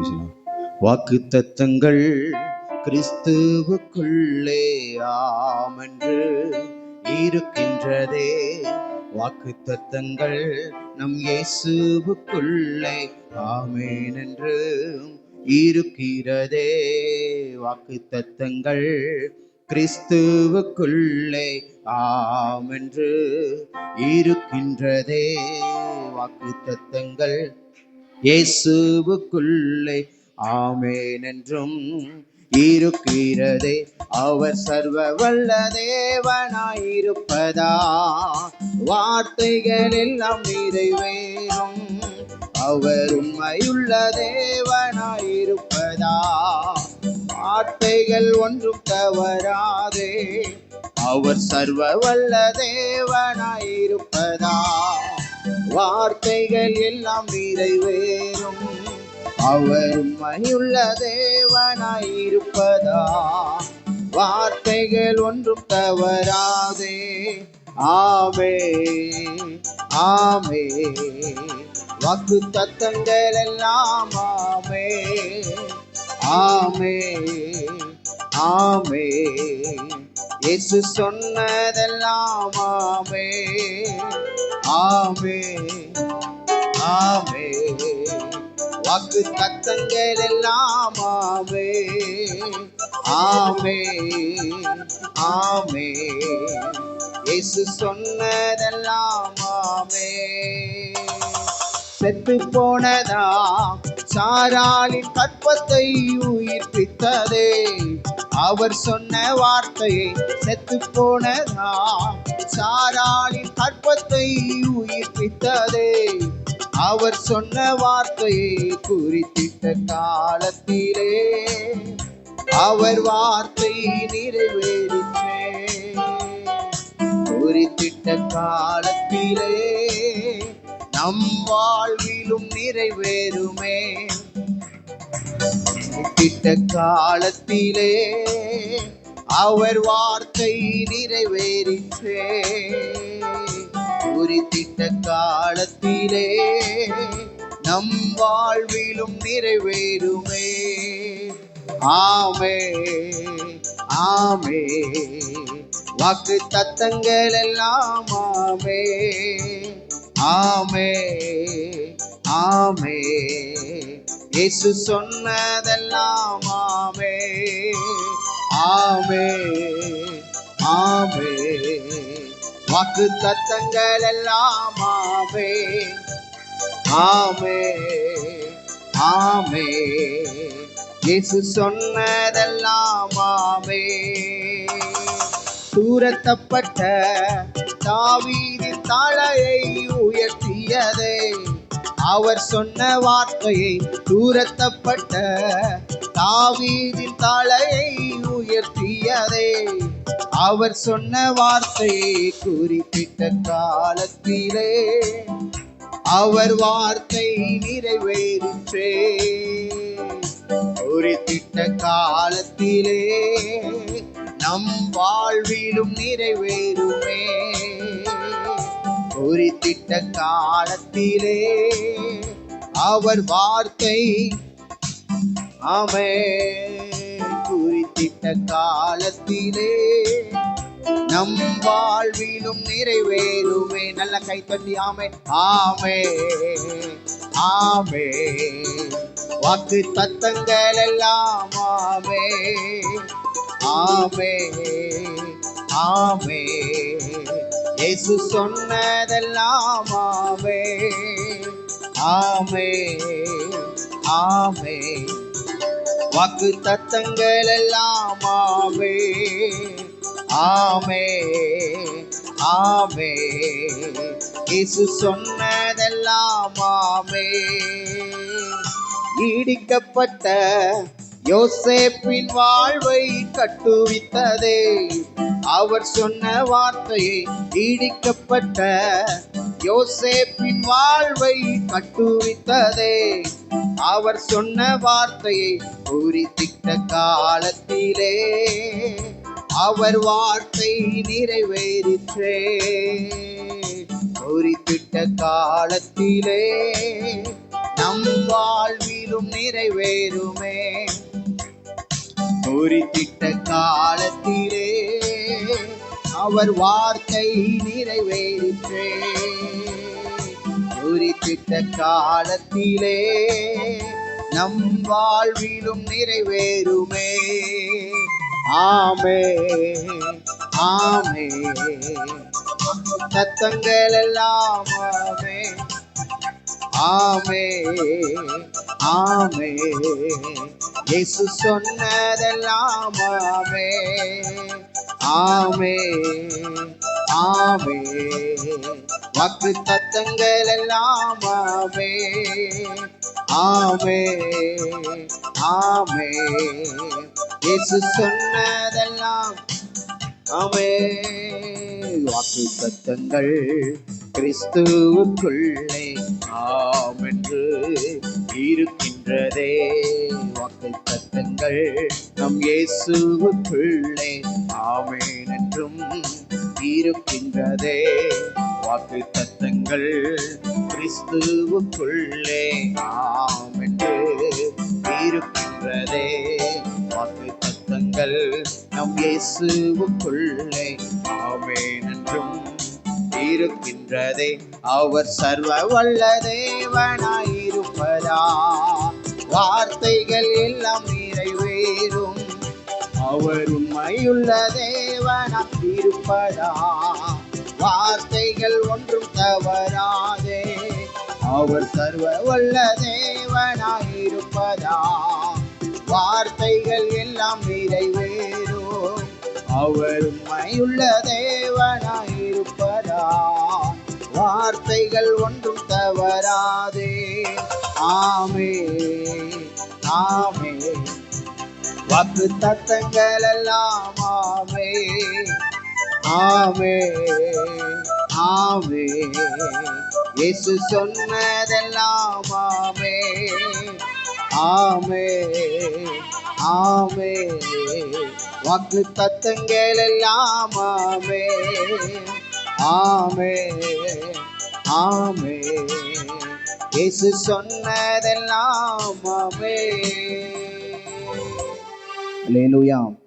வீசலாம் வாக்கு தத்தங்கள் கிறிஸ்துவுக்குள்ளே ஆமென்று இருக்கின்றதே. வாக்கு தத்தங்கள் நம் இயேசுவுக்குள்ளே ஆமேன் என்று இருக்கிறதே. வாக்கு தத்தங்கள் கிறிஸ்துவுக்குள்ளே ஆமென்று இருக்கின்றதே. வாக்கு தத்தங்கள் இயேசுவுக்குள்ளே ஆமேன் என்றும் இருக்கிறதே. அவர் சர்வ வல்ல தேவனாயிருப்பதா? வார்த்தைகள் எல்லாம் நிறைவேறும். அவர் உண்மையுள்ள தேவனாயிருப்பதா? வார்த்தைகள் ஒன்றும் தவறாதே. அவர் சர்வ வல்ல தேவனாயிருப்பதா? வார்த்தைகள் எல்லாம் நிறைவேறும். அவர் உண்மையுள்ள தேவனாயிருப்பதா வார்த்தைகள் ஒன்றும் தவறாதே. ஆமே ஆமே. வாக்கு தத்தங்கள் எல்லாம் ஆமே. ஆமே ஆமே. இயேசு சொன்னதெல்லாம் ஆமே. ஆமே ஆமே. வாக்கு தத்தங்கள் எல்லாம் ஆமே ஆமே ஆமே. இயேசு சொன்னதெல்லாம் ஆமே. செத்து போனதா சாராளின் கற்பத்தை உயிர்ப்பித்ததே. அவர் சொன்ன வார்த்தையை செத்து போனதா உயிர்ப்பித்ததே அவர் சொன்ன வார்த்தையை குறித்திட்ட காலத்திலே அவர் வார்த்தை நிறைவேறிற்றே குறித்திட்ட காலத்திலே நம் வாழ்விலும் நிறைவேறுமே. குறித்திட்ட காலத்திலே அவர் வார்த்தை நிறைவேறிற்றே குறித்திட்ட காலத்திலே நம் வாழ்விலும் நிறைவேறுமே. ஆமே ஆமே. வாக்கு தத்தங்கள் எல்லாம் ஆமே. ஆமே ஆமே. இயேசு சொன்னதெல்லாம் ஆமே. ஆமே. வாக்கு தத்தங்கள் எல்லாம் ஆமே. ஆமே ஆமே. இயேசு சொன்னதெல்லாம் ஆமே. தூரத்தப்பட்ட தாவீதி தலையை உயர்த்தியதே. அவர் சொன்ன வார்த்தையை தூரத்தப்பட்ட தாவீதின் தலையை அவர் சொன்ன வார்த்தையை குறிப்பிட்ட காலத்திலே அவர் வார்த்தை நிறைவேறிற்றே. குறிப்பிட்ட காலத்திலே நம் வாழ்விலும் நிறைவேறுமே. குறித்திட்ட காலத்திலே அவர் வார்த்தை ஆமே குறித்திட்ட காலத்திலே நம் வாழ்விலும் நிறைவேறுமே. நல்ல கை தட்டி ஆமே ஆமே ஆமே. வாக்கு தத்தங்கள் எல்லாம் ஆமே ஆமே ஆமே. இயேசு சொன்னதெல்லாம் ஆமே ஆமே ஆமே. வாக்கு தத்தங்கள் எல்லாம் ஆமே. ஆமே. ஆமே. இயேசு சொன்னதெல்லாம் ஆமே. நீடிக்கப்பட்ட யோசேப்பின் வாழ்வை கட்டுவித்ததே. அவர் சொன்ன வார்த்தையை நீடிக்கப்பட்ட யோசேப்பின் வாழ்வை கட்டுவித்ததே. அவர் சொன்ன வார்த்தையை குறித்திட்ட காலத்திலே அவர் வார்த்தை நிறைவேறிற்றே. குறித்திட்ட காலத்திலே நம் வாழ்விலும் நிறைவேறுமே. குறித்திட்ட காலத்திலே அவர் வார்த்தை நிறைவேறிற்றே. குறிப்பிட்ட காலத்திலே நம் வாழ்விலும் நிறைவேறுமே. ஆமே ஆமே. சத்தங்கள் எல்லாம் ஆமே ஆமே ஆமே. இயேசு சொன்னதெல்லாம் ஆமே ஆமே ஆமே. வாக்கு தத்தங்கள் எல்லாம் ஆமே. ஆமே ஆமே. இயேசு சொன்னதெல்லாம் ஆமே. வாக்கு தத்தங்கள் கிறிஸ்துவுக்குள்ளே ஆம் என்று இருக்கின்றதே. வாக்கு தத்தங்கள் நம் இயேசுவுக்குள்ளே ஆமேன் என்றும் இருக்கின்றதே. வாக்கு தத்தங்கள் கிறிஸ்துவுக்குள்ளே நாம் என்று இருக்கின்றதே. வாக்கு தத்தங்கள் நம் இயேசுவுக்குள்ளே ஆமே என்றும் இருக்கின்றதே. அவர் சர்வ வல்ல தேவனாயிருப்பதா? வார்த்தைகள் எல்லாம் நிறைவேறும். அவர் உண்மையுள்ள தேவனாயிருப்பதா? வார்த்தைகள் ஒன்றும் தவறாதே. அவர் சர்வ வல்ல தேவனாயிருப்பதா வார்த்தைகள் எல்லாம் நிறைவேறோ? அவர் உண்மையுள்ள தேவனாயிருப்பதா வார்த்தைகள் ஒன்றும் தவறாதே. ஆமே ஆமே. வாக்கு தத்தங்கள் எல்லாம் ஆமே. ஆமே ஆமே. இயேசு சொன்னதெல்லாம் ஆமே ஆமே ஆமே. வாக்கு தத்தங்கள் எல்லாம் ஆமே ஆமே ஆமே. இயேசு சொன்னதெல்லாம் ஆமே. லேலுயாம்